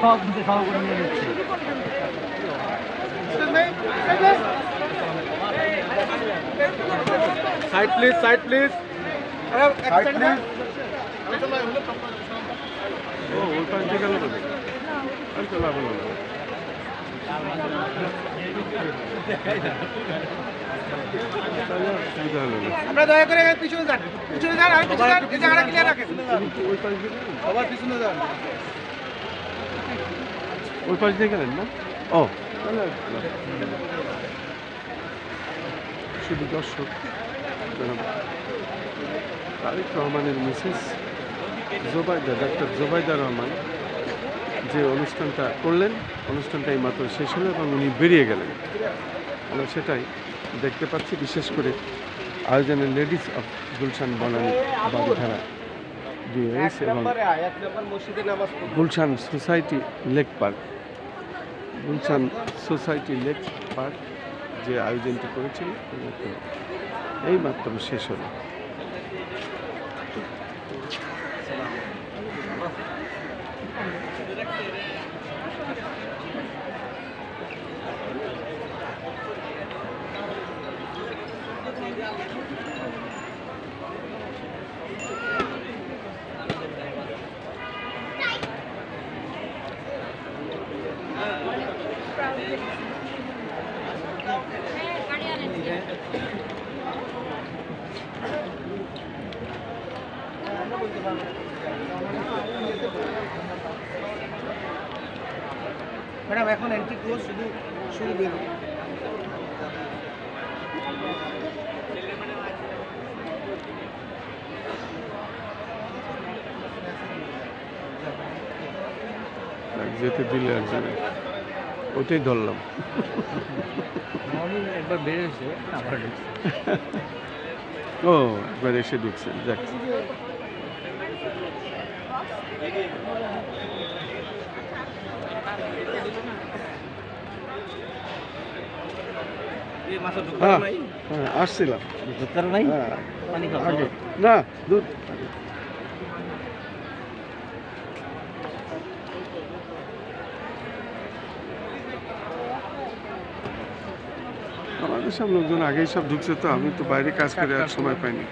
সব দিকে সব করে নিয়ে নিচ্ছে side please side please side please ও হলো না। তাহলে আর সুবিধা হলো না। আপনারা দয়া করে পিছনে যান। পিছনে যান আর পিছনে যান, এই জায়গাটা ক্লিয়ার রাখেন? সবার পিছনে যান। ওই পাশ দিয়ে গেলেন না? ও। শুধু দর্শক তারিক রহমানের মিসেস জোবাইদা, ডাক্তার জোবাইদা রহমান যে অনুষ্ঠানটা করলেন, অনুষ্ঠানটা এই মাত্র শেষ হলো এবং উনি বেরিয়ে গেলেন। সেটাই দেখতে পাচ্ছি বিশেষ করে আয়োজনের ladies of Gulshan Banani Baridhara DOHS এবং Gulshan society lake park. Gulshan society lake park যে আয়োজনটি করেছিল এই মাত্র শেষ হলো। ম্যাডাম এখন এন্ট্রি ক্লোজ শুধু শুরু বেরো। যেতে দিলে আর যাবে ওটাই ধরলাম। একবার বেরিয়েছে আবার ও একবার এসে ঢুকছে যাক। হ্যাঁ হ্যাঁ আসছিলাম। নাই? হ্যাঁ। না দুধ। আমাদের সব লোকজন আগেই সব ঢুকছে তো আমি তো বাইরে কাজ করে আর সময় পাইনি।